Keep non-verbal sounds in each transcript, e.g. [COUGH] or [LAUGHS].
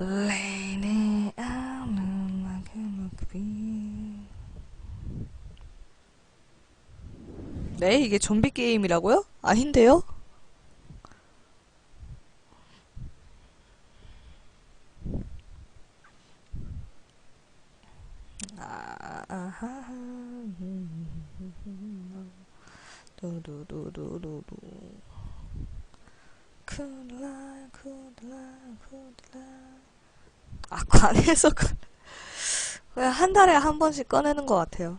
않는 만큼 비 네, 이게 좀비 게임이라고요? 아닌데요? 아, 아하. 두두두두두두. 쿨라, 쿨라, 쿨라. 그- 그냥 한 달에 한 번씩 꺼내는 것 같아요.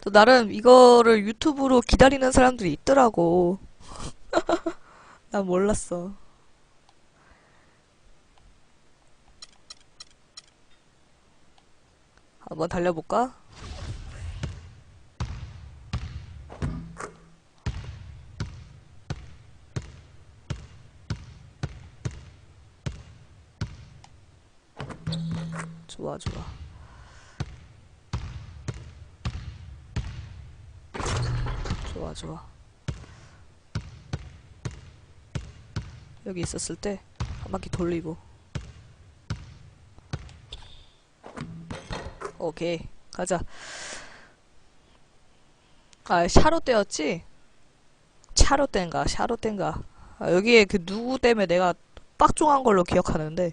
또 나름 이거를 유튜브로 기다리는 사람들이 있더라고. [LAUGHS] 난 몰랐어. 한번 달려볼까? 좋아, 좋아. 좋아. 여기 있었을 때 한 바퀴 돌리고. 오케이, 가자. 아, 샤롯대였지? 차롯대인가, 샤롯대인가. 아, 여기에 그 누구 때문에 내가 빡종한 걸로 기억하는데.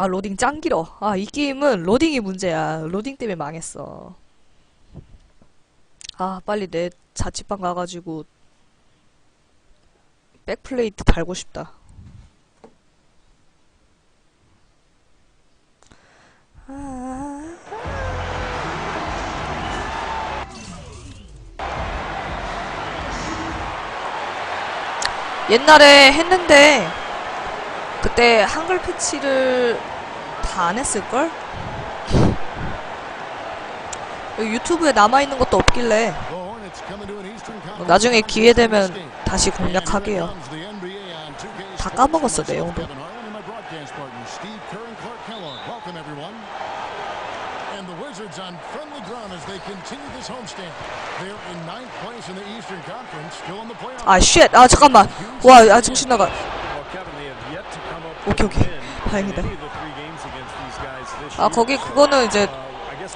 아 로딩 짱 길어. 아 이 게임은 로딩이 문제야. 로딩 때문에 망했어. 아 빨리 내 자취방 가가지고 백플레이트 달고 싶다. 아. 옛날에 했는데 그때 한글 패치를 다 안 했을걸? 유튜브에 남아있는 것도 없길래 뭐 나중에 기회 되면 다시 공략하게요. 다 까먹었어, 내용도. And the Wizards on friendly ground as they continue this homestand. They're in ninth place in the Eastern Conference, still in the playoffs. 아, 쉣! 아, 잠깐만. 와, 아, 정신 나가. 오케이, 오케이. 다행이다. 아, 거기 그거는 이제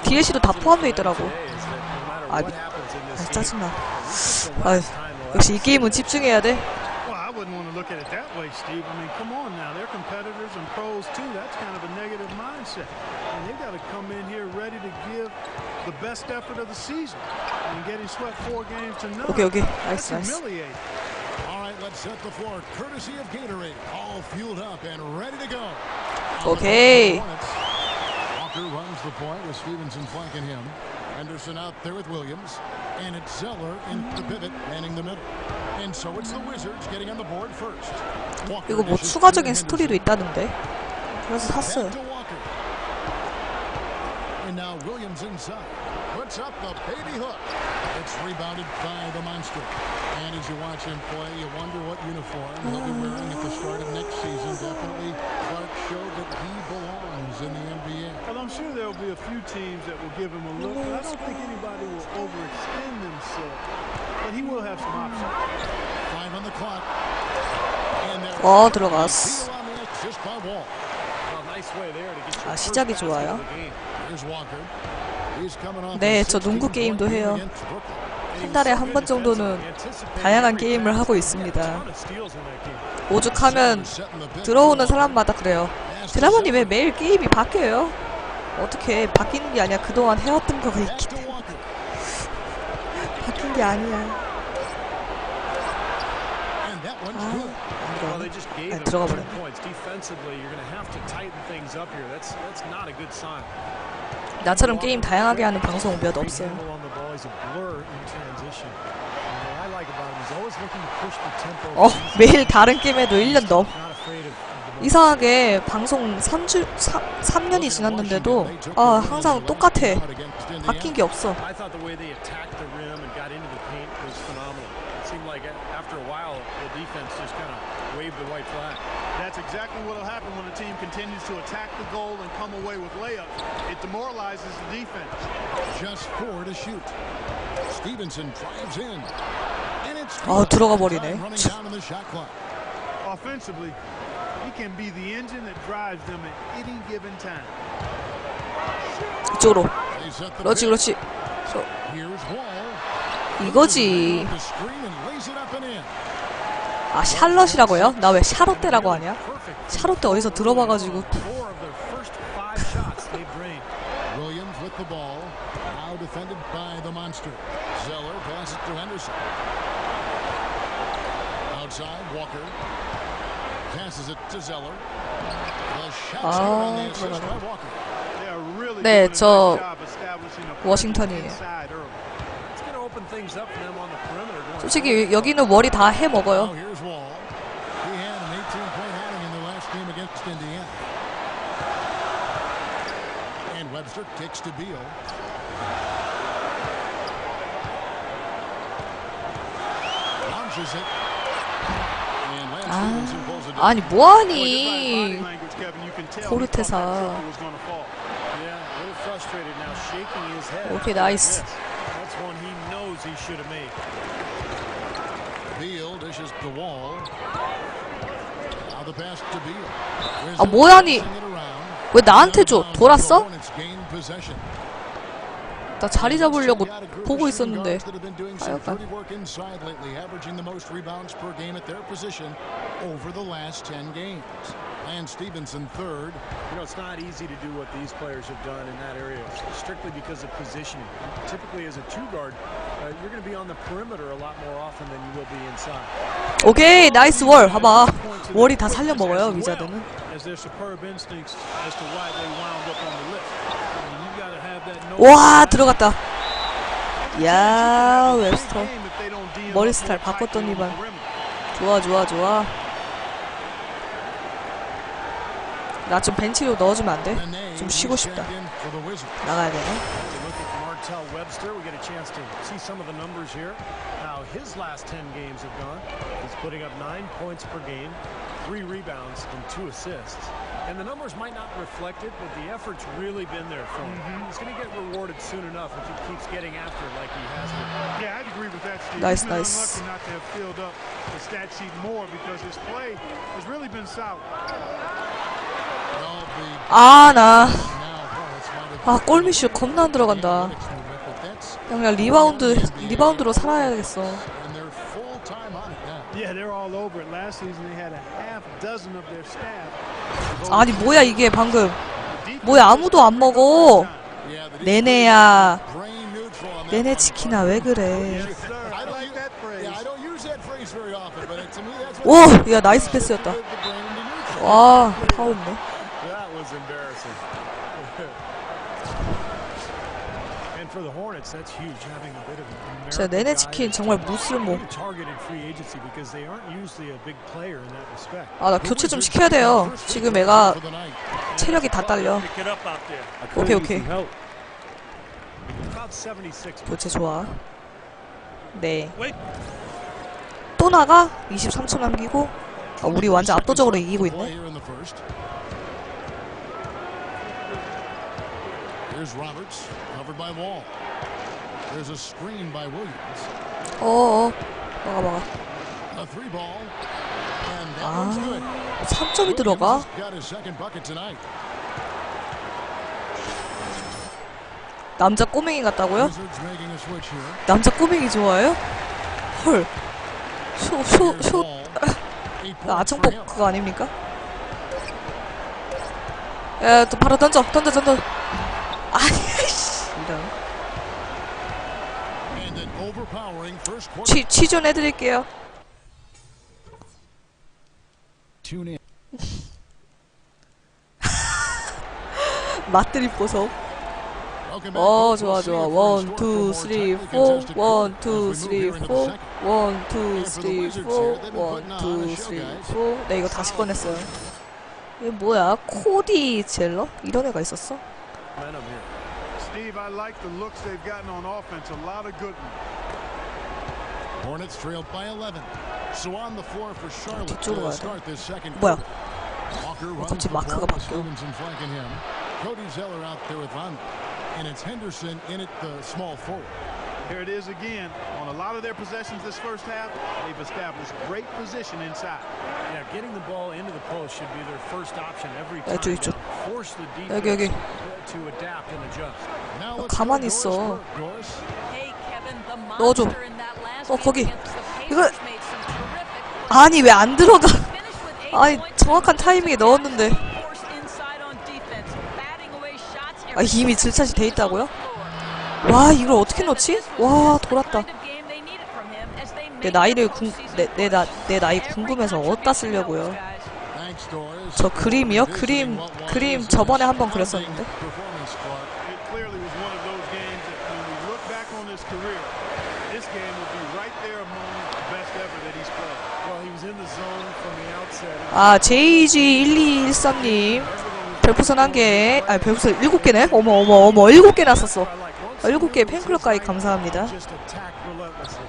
DLC도 다 포함되어 있더라고. 아, 미, 아 짜증나. 아, 역시 이 게임은 집중해야 돼. Well, I wouldn't want to look at it that way, Steve. I mean, come on now. They're competitors and pros too. That's kind of a negative mindset. And they've got to come in here ready to give the best effort of the season. And getting swept four games to none. 오케이, 오케이. That's 나이스, 나이스. humiliating. All right, let's set the floor. Courtesy of Gatorade, all fueled up and ready to go. 오 케이. Hornets. Walker runs the point with Stevenson flanking him. Henderson out there with Williams. And it's Zeller in the pivot, manning the middle. And so it's the Wizards getting on the board first. Walker 이거 뭐 dishes to 추가적인 Henderson. 스토리도 있다는데. 그래서 샀어요. Back to Walker. And now Williams inside. Puts up the baby hook. It's rebounded by the monster. And as you watch him play, you wonder what uniform he'll be wearing at the start of next season. Definitely Clark showed that he belongs in the NBA. Well, I'm sure there'll be a few teams that will give him a look, but I don't think anybody will overextend themselves. But he will have some options. Five on the clock. And there 어, 들어갔어. 아, 시작이 좋아요. Here's Walker. He's coming off 네, 저 농구 16 게임도 해요. 한 달에 한 번 정도는 다양한 게임을 하고 있습니다. 오죽하면. 들어오는 사람마다 그래요. 드라마님 왜 매일 게임이 바뀌어요? 어떻게 바뀌는 게 아니야. 그동안 해왔던 거가 있기 때문에. 바뀐 게 아니야. 아, 아, 들어가 버렸네. 나처럼 게임 다양하게 하는 방송 몇 없어요. 어, 매일 다른 게임에도 1년 넘. Not afraid of the 이상하게 방송 3주, 3, 3년이 지났는데도 아, 항상 똑같아. 바뀐 게 없어. I thought the way they attacked the rim and got into the paint was phenomenal. It seemed like a- after a while, the defense just kind of waved the white flag. That's exactly what will happen when a team continues to attack the goal and come away with layups. It demoralizes the defense. Just four to shoot. Stevenson drives in. And it's 아, good. 들어가 버리네. Time running down on the shot clock. Offensively, he can be the engine that drives them at any given time. 이쪽으로. They set the 그렇지, pick. 그렇지. 저, Here's Wall. 이거지. 아, 샬럿이라고요? 나 왜 샤롯대라고 하냐? 샤롯대 어디서 들어봐가지고. 아, really 네, 저 워싱턴이에요. 솔직히 여기는 머리 다해 Now 먹어요. here's Wall. He had an 18-point outing in the last game against Indiana. Webster kicks to Beal. Launches it. Down. 아니, 뭐하니? 고르테사. to Beal. 아, 뭐야니? 왜 나한테 줘? 돌았어? 나 자리 잡으려고 보고 있었는데. 하여간. work inside lately, averaging the most rebounds per game at their position over the last 10 games. And Stevenson third. You know, it's not easy to do what these players have done in that area, strictly because of positioning. Typically, as a two guard, uh, you're going to be on the perimeter a lot more often than you will be inside. 오케이, 나이스 월. 봐봐. 월이 [LAUGHS] 다 살려 먹어요, 위자드는. As their superb instincts as to why they wound up on the list. 와, 들어갔다. 야, 웹스터. 머리 스타일 바꿨더니만. 좋아, 좋아, 좋아. 나 좀 벤치로 넣어주면 안 돼? 좀 쉬고 싶다. 나가야 되나? To look at Martell Webster, we get a chance to see some of the numbers here. How his last 10 games have gone. He's putting up nine points per game, three rebounds, and the numbers might not reflect it, but the effort's really been there for him. He's going to get rewarded soon enough if he keeps getting after it like he has been. Yeah, I'd agree with that, Steve. Nice, He's nice. unlucky not to have filled up the stat sheet more because his play has really been solid. 아, 나. 아, 골미슈 겁나 안 들어간다. 그냥 리바운드, 리바운드로 살아야겠어. Yeah, they're all over it. Last season, they had a half dozen of their staff. 아니, 뭐야, 이게 방금. 뭐야, 아무도 안 먹어. 내내야. 내내. 치키나 왜 그래. Yes, sir. I I don't like use- that phrase. Yeah, I don't use that phrase very often, but to me that's 오, what 야, 나이스 패스였다. 와, 파울네. For the Hornets, that's huge, having a bit of 진짜 내내 치킨 정말 무쓸모. 아, 나 교체 좀 시켜야 돼요. 지금 애가. 체력이 다 딸려. 오케이, 오케이. About 76. 교체 좋아. 네. 또 나가? 23초 남기고. 아, 우리 완전 압도적으로 이기고 있네. Here's Roberts, covered by Wall. There's a screen by Williams. 어어. 막아, 막아. A three ball. And that 아, one's good. 3점이 들어가? Got his second bucket tonight. 남자 꼬맹이 같다고요? Wizards making a switch here. 남자 꼬맹이 좋아해요? 헐. 쇼, 쇼, Here's 쇼. Wall. Eight 나 points for him. 아청복 그거 아닙니까? 야, 또 바로 던져, 던져, 던져. 아니, 씨. 이런. And an overpowering first quarter. 취, 취존 해드릴게요. Tune in. 맛드립 보석. Welcome back, 어. 좋아, 좋아. 원, 투, 쓰리, tightly 포. contested 원, quarter 투, as we move 쓰리, here into the 포. second. 원, 투, And for the 쓰리, Wizards 포. here, they've been 원, putting on 투, a show, 쓰리, guys. 포. 네, 이거 다시 꺼냈어요. 이게 뭐야? 코디 젤러? 이런 애가 있었어? Momentum here. Steve, I like the looks they've gotten on offense. A lot of good ones. Hornets trailed by 11. So on the floor for Charlotte 뒤쪽으로 to 가야 돼. start this second 뭐야? quarter. Walker runs 갑자기 the 마크가 point with 바뀌어. Stevenson flanking him. Cody Zeller out there with Von. And it's Henderson in at the small forward. Here it is again. On a lot of their possessions this first half, they've established great position inside. Yeah, getting the ball into the post should be their first option every 야, time. 저기, 저- Now, Force the 여기, 여기. defense to adapt and adjust. Now let's 가만히 go to 있어. Doris Burke. Doris. 넣어줘. 어, 어 거기. 이거- 아니, 왜 안 들어가? [LAUGHS] 아니, 정확한 타이밍에 넣었는데. 아, 이미 질차시 돼 있다고요? 와, 이걸 어떻게 넣지? 와, 돌았다. 내 나이를 궁, 내, 내, 나, 내 나이 궁금해서 어디다 쓰려고요. 저 그림이요? 그림, 그림 저번에 한번 his 그렸었는데. performance, Clark. It clearly was one of those games that when we look back on his career, this game will be right there among the best ever that he's played. Well, he was in the zone from the outset. 아, JG1213님. 별풍선 한 개, 아니, 별풍선 일곱 개네? 어머, 어머, 어머, 일곱 개 났었어. 아, 일곱 개 팬클럽 가입 감사합니다. Just attack relentlessly.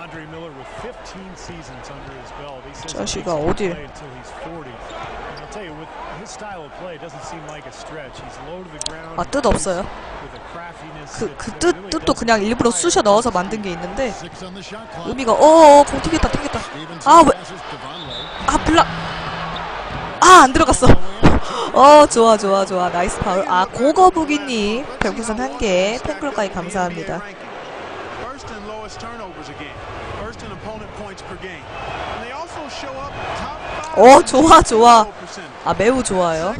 Andre Miller with 15 seasons under his belt. He says he 자식아, thinks he 어딜. can play until he's 40. And I'll tell you, with his style of play, it doesn't seem like a stretch. He's low to the ground. 아, 뜻 없어요. 그, 그 뜻, 뜻도 그냥 일부러 쑤셔 넣어서 만든 게 있는데. 의미가, 어어, 공 튀겼다. Stevenson 아, 왜, Vonleh. 아. 아, 안 들어갔어. 어, 좋아, 좋아, 좋아. 나이스 파울. 아, 고거북이님. 별풍선 한 개, 팬클럽 가입 감사합니다. 어, 좋아, 좋아. 아, 매우 좋아요.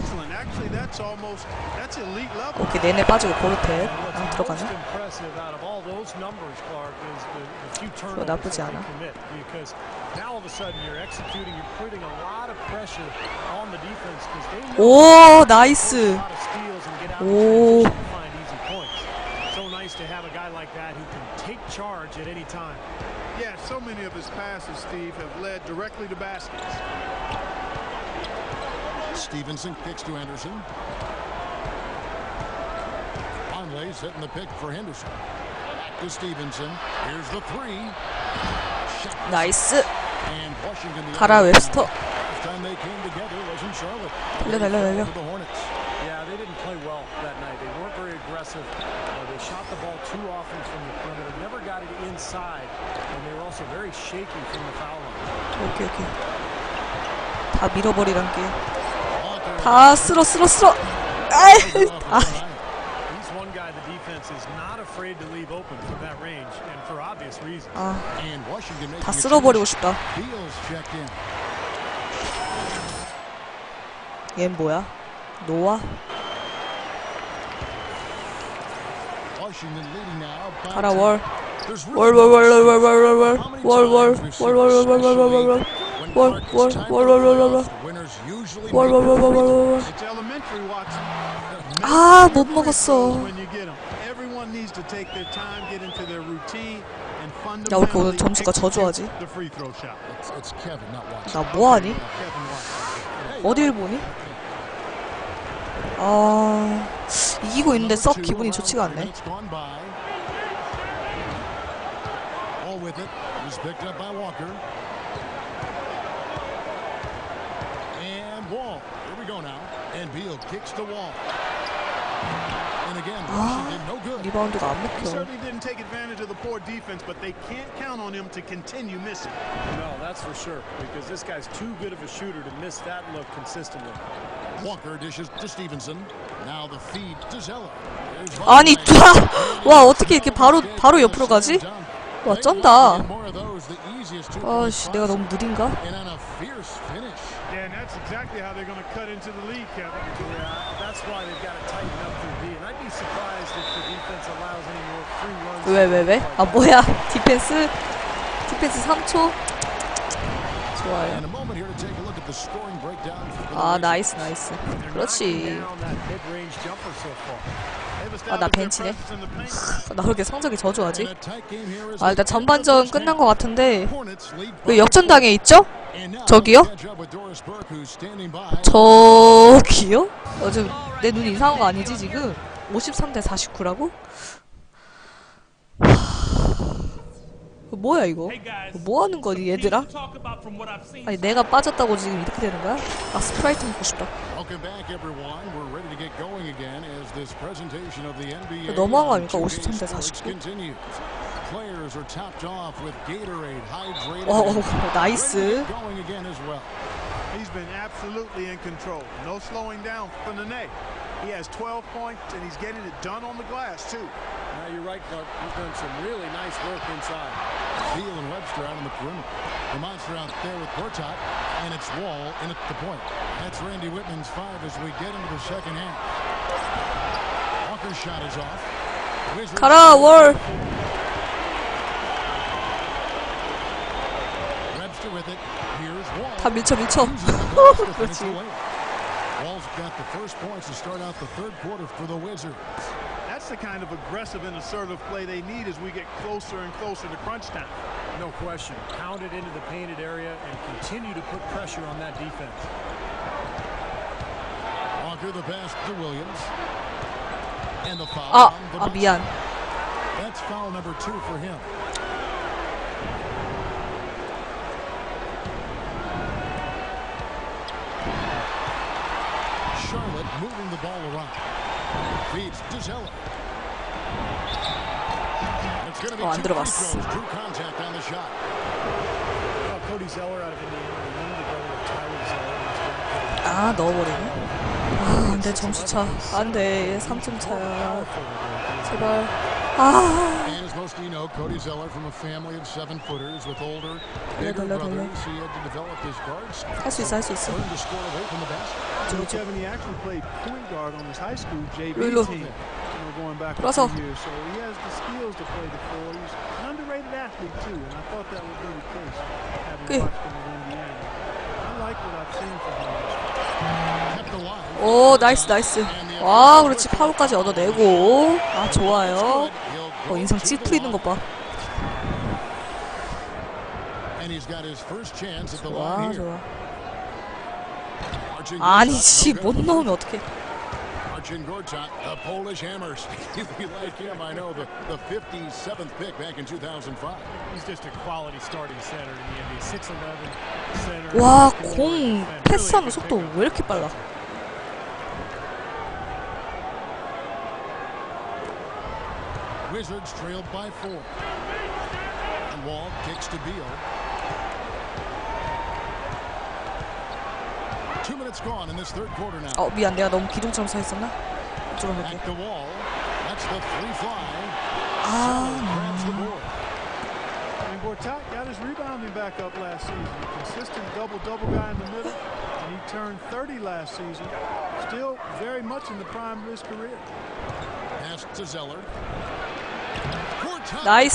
Excellent. Actually, that's almost that's elite level. 오케이, 내내 빠지고 고르테. What's 아, 들어가네. most impressive out of all those numbers, Clark, is the, the few turnovers 나쁘지 that they 않아. commit. Because now all of a sudden you're executing, you're putting a lot of pressure on the defense because they know 오, a 나이스. lot of steals and get out 오. in transition to find easy points. So nice to have a guy like that who can take charge at any time. Yeah, so many of his passes, Steve, have led directly to baskets. Stevenson kicks to Anderson. Vonleh setting the pick for Henderson. Back to Stevenson. Here's the three. Shot 나이스. and Washington the 가라, other way. 웹스터. Last time they came together was in Charlotte. 달려, 달려, 달려. For the Hornets. Yeah, they didn't play well that night. They weren't very aggressive. Uh, they shot the ball too often from the perimeter, never got it inside, and they were also very shaky from the foul line. 오케이, 오케이. 다 밀어버리란 게. Walker 다 쓸어, 쓸어, 쓸어. 아이, 아, He's one Guy the defense is not afraid to leave open from that range, and for obvious reasons. 아, and Washington making 다 쓸어버리고. 싶다. 얜 뭐야? 노아? 가라, 10. 월. There's 월, really 월, 월, no 월, 월, 월, 월, 월, How many 월, 월, times we've 월, seen, 월, 월, 월, 월, 월, 월, 월, especially when 월, Clark, it's 월, time 월, for 월, the 월, 월, playoffs. 월. The winners usually 월, make 월, it 월, 월, 월, 월, 월. It's elementary, Watson. 아, 못 먹었어. When you get 'em. Everyone needs to take their time, their routine, and 야, 왜 이렇게 오늘 점수가 저조하지? 나 뭐하니? 어딜 보니? 아, 이기고 있는데 썩 기분이 좋지가 않네. And Wall. Here we go now. And Beal kicks to Wall. Good. 리바운드가 안 먹혀. certainly didn't take advantage of the poor defense, but they can't count on him to continue missing. No, that's for sure, because this guy's too good of a shooter to miss that look consistently. Walker dishes to Stevenson. Now the feed to Zeller. 아니. 와, 어떻게 이렇게 바로, 바로 옆으로 가지? 와, 쩐다. 아씨, 내가 너무 느린가? exactly how they're going to cut into the lead, Kevin. Yeah, that's why they've got to tighten up through D. And I'd be surprised if the defense allows any more free runs. 왜 왜 왜? 아 뭐야? 디펜스 디펜스 3초. 좋아요. And a moment here to take a look at the scoring breakdown for the 아 Wizards. 나이스 나이스. 그렇지. 아, 나 벤치네. 나 그렇게 성적이 저조하지? 아 일단 전반전 끝난 것 같은데 왜 역전당에 있죠? 저기요? 저기요? 어, 지금 내눈 이상한 거 아니지 지금? 53대 49라고? 뭐야 이거? 뭐 하는 거니 얘들아? 아니 내가 빠졌다고 지금 이렇게 되는 거야? 아 스프라이트 먹고 싶다. Welcome back, everyone. We're ready to get going again as this presentation of the NBA 너무한 거 on 아닙니까? 2K 53대 Sports 49. continues. Players are topped off with Gatorade, hydrated, 어, 어, and ready to 나이스. get going again as well. He's been absolutely in control. No slowing down for Nene. He has 12 points, and he's getting it done on the glass, too. Now you're right, Clark. He's done some really nice work inside. Beal and Webster out on the perimeter. The monster out there with Gortat, and it's Wall in at the point. That's Randy Whitman's five as we get into the second half. Walker's shot is off. Wizards 가라 월. Webster with it. Here's Wall. 다 밀쳐 밀쳐. Uses the post to finish 그렇지. the layup. Wall's got the first points to start out the third quarter for the Wizards. That's the kind of aggressive and assertive play they need as we get closer and closer to crunch time. No question. Pound it into the painted area and continue to put pressure on that defense. Walker the pass to Williams. And the foul 아, on the 아 Bucks. 미안. That's foul number two for him. Charlotte moving the ball around. Feeds to Zeller. It's going to be 어, 안 two free 들어갔어. throws. Drew contact on the shot. Uh, Cody Zeller out of Indiana, the younger brother of Tyree Zeller. who's been 아 넣어버리네. 아 안돼 점수 차. 안 돼 3점 차야. 제발. 아. And as most of you know, Cody Zeller from a family of seven footers with older, 돌려, bigger 돌려, 돌려. brothers. He had to develop his guards. 할수 있어 할수 있어. Learn to score away from the basket. You know, Kevin, he actually played point guard on his high school JV 일로. team. You know, going back a 돌아서. few years, so he has the skills to play the four. He's an underrated athlete too, and I thought that would be the case having Okay. watched him in Indiana. I like what I've seen from him. 오 나이스 나이스. 와 그렇지 파울까지 얻어내고. 아 좋아요. 어 인상 찌푸리는 것 봐. And he's got his first chance at the 좋아. 좋아. Marcin 아니지 Gortat, 못 no good. 넣으면 어떡해. Marcin Gortat, the Polish hammers. [LAUGHS] we like him, I know, the, the 57th pick back in 2005. He's just a quality starting center in the NBA. 6'11 center. 와 scorer, 공 defender. 패스하는 Really 속도 good pickup. 왜 이렇게 빨라? Wizards trailed by four. And Wall kicks to Beal. minutes gone in this third quarter now. 어 미안 내가 너무 기둥처럼 서 있었나? 이쪽으로 갈게. At the wall. That's the three fly. 아 Grabs the board. And Gortat got his rebounding back up last season. A consistent double-double guy in the middle, and he turned 30 last season. Still very much in the prime of his career. Pass to Zeller. Gortat 나이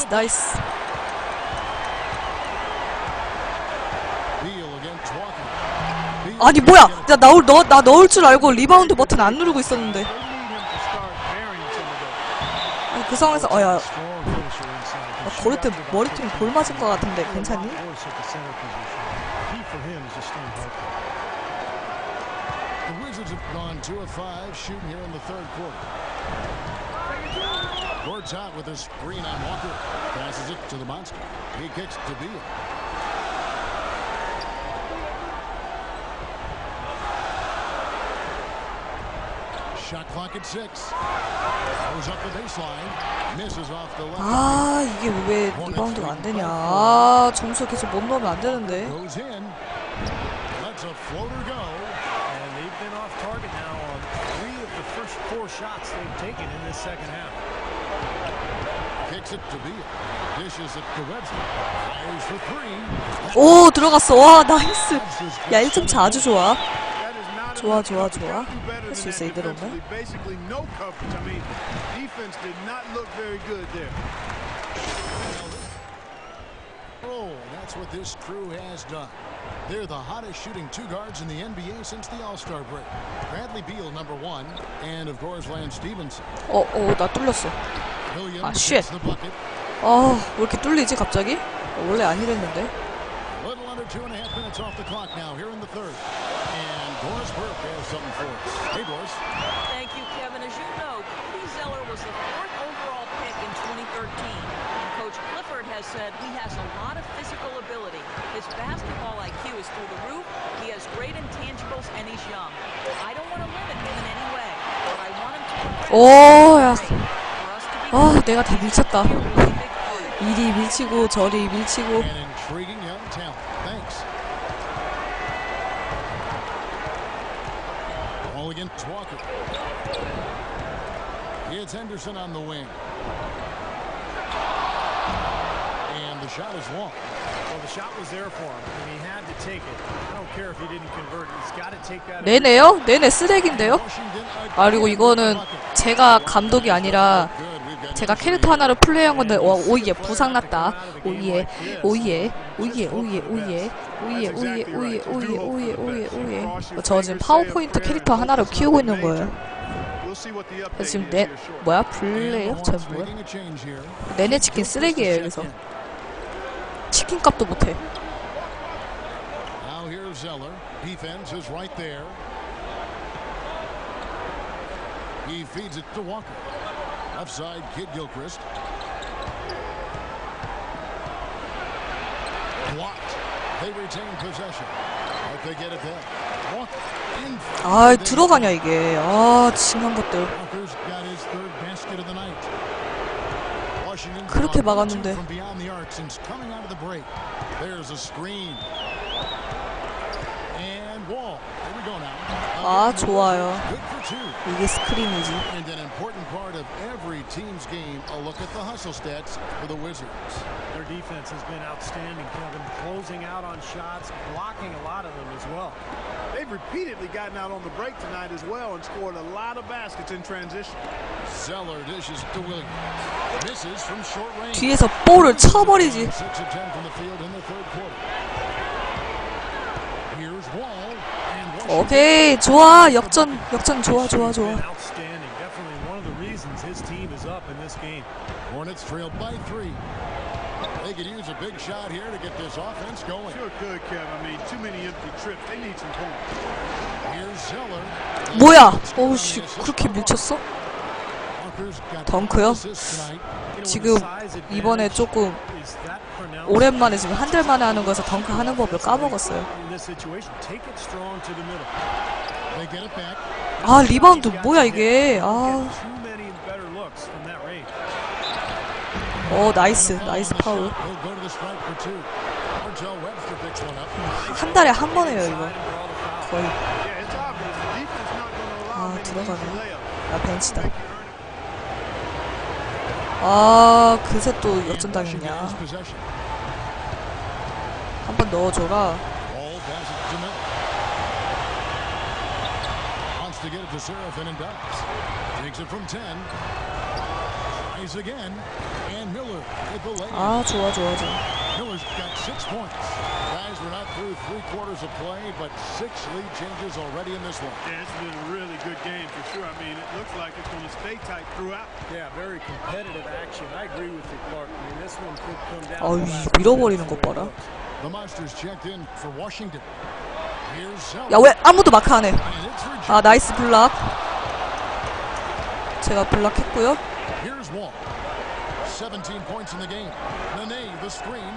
아니 뭐야? 나 넣을 넣, 나 넣을 줄 알고 리바운드 버튼 안 누르고 있었는데. 아니, 그 상황에서 어야 shoot 고를 때 basket. 볼 맞은 것 같은데 괜찮니? At six. Goes up the baseline. Misses off the left. 아 이게 왜 리바운드가 안 되냐? 아 점수 계속 못 넣으면 안 되는데. Goes in. Lets a floater go. And they've been off target now on three of the first four shots they've taken in this second half. Kicks it to Beal. Dishes it to Webster. Fires for three. 오 들어갔어 와 나이스 야 1점 차 아주 좋아 좋아. 좋아, 좋아. 할수 than 있어, 이대로면. there. Oh, that's what this crew has done. They're the hottest shooting two guards in the NBA since the All-Star break. Bradley Beal, number one, and of course Lance Stevenson. 어 어 나 뚫렸어 Williams Ah, shit. gets the bucket. 아왜 이렇게 뚫리지 갑자기 어, 원래 안 이랬는데 little under two and a half minutes off the clock now here in the third. And Doris Burke has something for us. Hey, Doris. Thank you, Kevin. As you know, Cody Zeller was the fourth overall pick in 2013. And Coach Clifford has said he has a lot of physical ability. His basketball IQ is through the roof. He has great intangibles, and he's young. I don't want to limit him in any way, but I want him to progress. 오야 For us to be 아 내가 다 밀쳤다 a really big part. 이리 밀치고 저리 밀치고 Ball against Walker. It's Henderson on the wing. And the shot is long. Well, the shot was there for him, and he had to take it. I don't care if he didn't convert it. He's got to take that. 내내요? 내내 쓰레기인데요? 아 그리고 이거는 제가 감독이 아니라 제가 캐릭터 하나를 플레이한 건데 와 오예 부상 났다 오예 오예 오예 오예 오예 오예 오예 오예 오예 오예 오예 오예 어, 저 지금 파워포인트 캐릭터 하나를 키우고 있는 거예요 지금 내. 뭐야 블레요? 저 뭐야. 내내 치킨 쓰레기예요 그래서 치킨 값도 못해. He feeds it to Walker. Left side, Kid Gilchrist. Blocked. They retain possession. But they get it back. Walker. 아 들어가냐 이게 아 징한 것들 Walker's got his third basket of the night. Washington 그렇게 막았는데. from beyond the arc since coming out of the break. There's a screen. And wall. Here we go now. 아 좋아요 Good for two. 이게 스크린이지 And an important part of every team's game, a look at the hustle stats for the Wizards. Their defense has been outstanding, Kevin. Closing out on shots, blocking a lot of them as well. They've repeatedly gotten out on the break tonight as well and scored a lot of baskets in transition. Zeller dishes to Williams. Misses from short range. 뒤에서 볼을 쳐버리지 Six of ten from the field in the third quarter. Here's Wall and Washington. 오케이 좋아 역전 역전 좋아 좋아 좋아 Been outstanding. Definitely one of the reasons his team is up in this game. Hornets trail by three. They could use a big shot here to get this offense going. Sure could, Kev. I mean, too many empty trips. They need some points. Here's Zeller. 뭐야 어우 씨 그렇게 밀쳤어? 덩크요? 지금 이번에 조금 오랜만에 지금 한 달 만에 하는 거에서 덩크 하는 법을 까먹었어요. 아 리바운드 뭐야 이게? 아. 어 나이스 나이스 파울. 한 달에 한 번 해요 이거 거의. 아 들어가네. 아 벤치다. 아 그새 또 역전당했냐. 한 번 넣어줘라 Ball passes to Miller. Wants to get it to Seraphin and does. Takes it from 10. Tries again. And Miller with the lay. 아 좋아 좋아 좋아. Guys, we're not through three quarters of play, but six lead changes already in this one. Yeah, it's been a really good game for sure. I mean, it looks like it's going to stay tight throughout. Yeah, very competitive action. I agree with you, Clark. I mean, this one could come down. 어이, 밀어버리는 것 봐라. The Monsters checked in for Washington. 야 왜 아무도 마크 안해 it's rejected. 아 나이스 블락 제가 블락했고요 Here's Wall. 17 points in the game. Nene, the screen.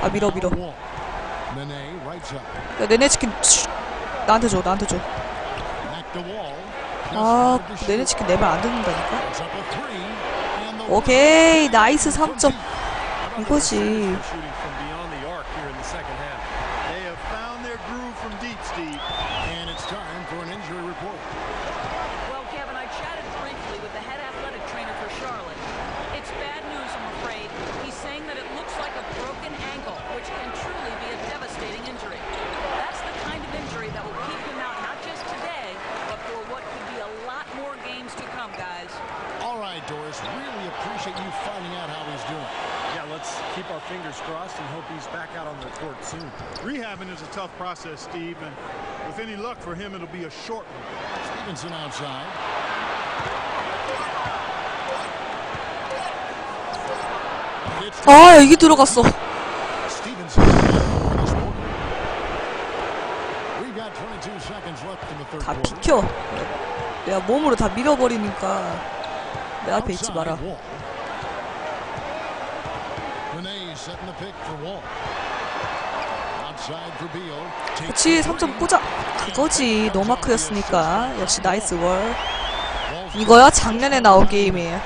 아 밀어 밀어. 야 내내 치킨 쉿. 나한테 줘 나한테 줘 Back to Wall. Just 아, hard to shoot. 내내 치킨 내말안 듣는다니까. 오케이, 나이스 from 3점. deep. 이거지. Shooting from beyond the arc here in the second half. They have found their groove from deep, Steve. And it's time for an injury report. Well, Kevin, fingers crossed and hope he's back out on the court soon. Rehabbing is a tough process, Steve, and with any luck for him, it'll be a short one. Stevenson outside. 아 이게 들어갔어. Stevenson for this quarter. We've got 22 seconds left in the third 다 quarter. 비켜. 내가 몸으로 다 밀어버리니까 내 앞에 있지 마라. Outside Wall. Renee setting the pick for Wall. Outside for Beal. Takes 그치 the 3점 three. 꽂아. 그거지 노마크였으니까 역시 나이스 월. 이거야 작년에 나온 게임이에요.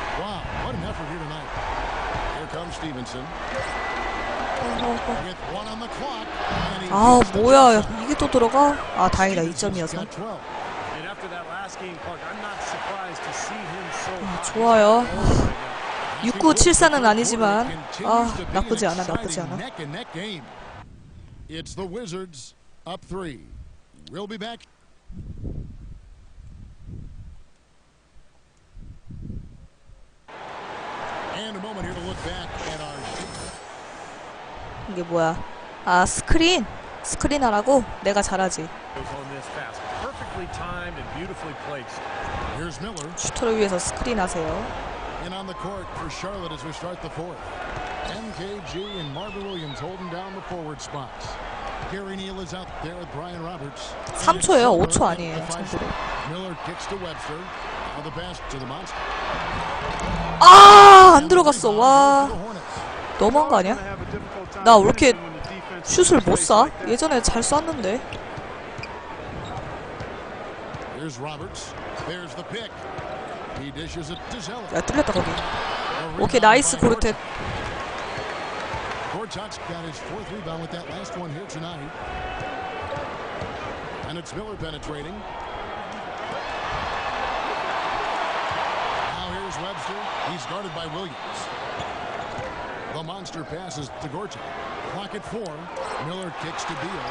아 뭐야. 이게 또 들어가? 아 다행이다 Stevenson's 2점이어서. got 12. And after that last game, Clark, I'm not surprised to see him so hot. 좋아요. Right now. 6974는 아니지만 아 나쁘지 않아 나쁘지 않아. It's the Wizards up three. We'll be back. And a moment here to look back at our 이게 뭐야? 아 스크린 스크린 하라고? 내가 잘하지. 슈터를 위해서 스크린 하세요. In on the court for Charlotte as we start the fourth. MKG and Marvin Williams holding down the forward spots. Gary Neal is out there with Brian Roberts. 3초예요. And 5초 Miller 아니에요. Miller kicks to Webster. Now the pass to the monster. 아, 안 And 들어갔어. 와. 너무한 거 아니야? 나 왜 이렇게 슛을 못 쏴? 예전에 잘 쐈는데. Here's Roberts. There's the pick. 야, 뚫렸다 거기. A 오케이, rebound 나이스 by 고르텍. Gortat's got his fourth rebound with that last one here tonight. And it's Miller penetrating. Now here's Webster. He's guarded by Williams. The monster passes to Gortat. Clock at four. Miller kicks to Beal.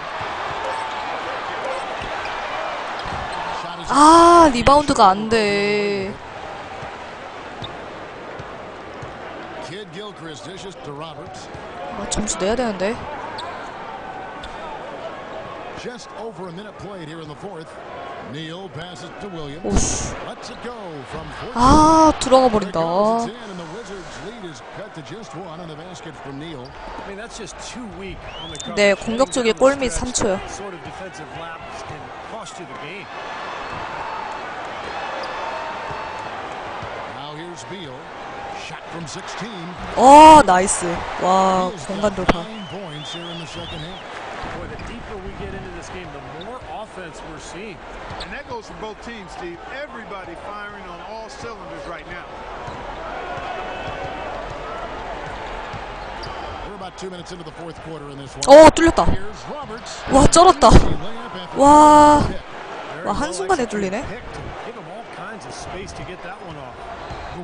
Shot is 아, 리바운드가 안 돼. 아, 점수 내야 되는데. Just over a minute played here in the fourth. Neal passes to Williams. 오씨. Lets it go from 14. 아, 들어가 버린다. goes, it's in, and the Wizards' lead is cut to just one on the basket from Neal. I mean, that's just too weak on the coverage. 네, Heading 공격 쪽에 down the 골밑 stretch, 3초요. Sort of defensive lapse can cost you the game. Now here's Beal. Shot from 16. 어, 나이스. 와, 공간 돌파. And that goes for both teams, Steve. Everybody firing on all cylinders right now. 어, 뚫렸다. 와, 쩔었다. After 와. 한순간에 뚫리네.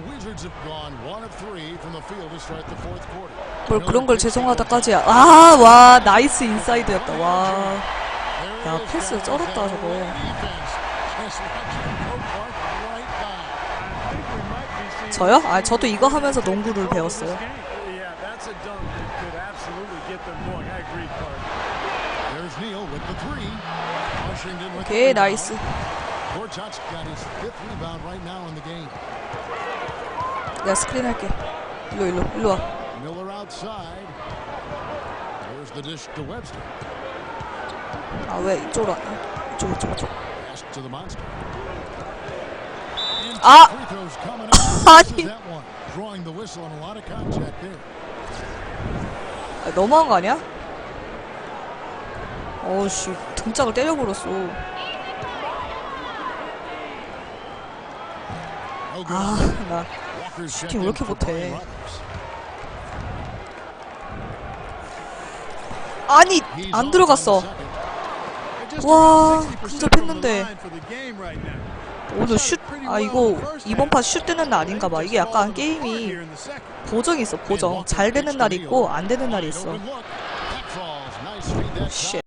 Pick to Give him all kinds of space to get that one off. The Wizards have gone one of three from the field to start the fourth quarter. 뭘 그런 걸 죄송하다까지야. 아, 와, 나이스 인사이드였다. 와. 야, 패스. 쩔었다, 저거. 저요? 아, 저도 이거 하면서 농구를 배웠어요. 오케이. 나이스. Gortat's got his fifth rebound right now in the game. 내가 스크린 할게. 일로, 일로, 일로 와. 아, 왜 이쪽으로 안 와? 이쪽, 이쪽, 이쪽. 아! 아니. 아, 너무한 거 아니야? 어우씨, 등짝을 때려버렸어. No good. 아, 나. 슈팅 왜 이렇게 못해? 아니, 안 들어갔어. 와, about 60% from the 근접했는데. 오늘 슛, 아, 이거, 이번 파슛 뜨는 날 아닌가 봐. 이게 약간 게임이. 보정이 있어, 보정. 잘 되는 날 있고, 안 되는 날이 있어. 쉣.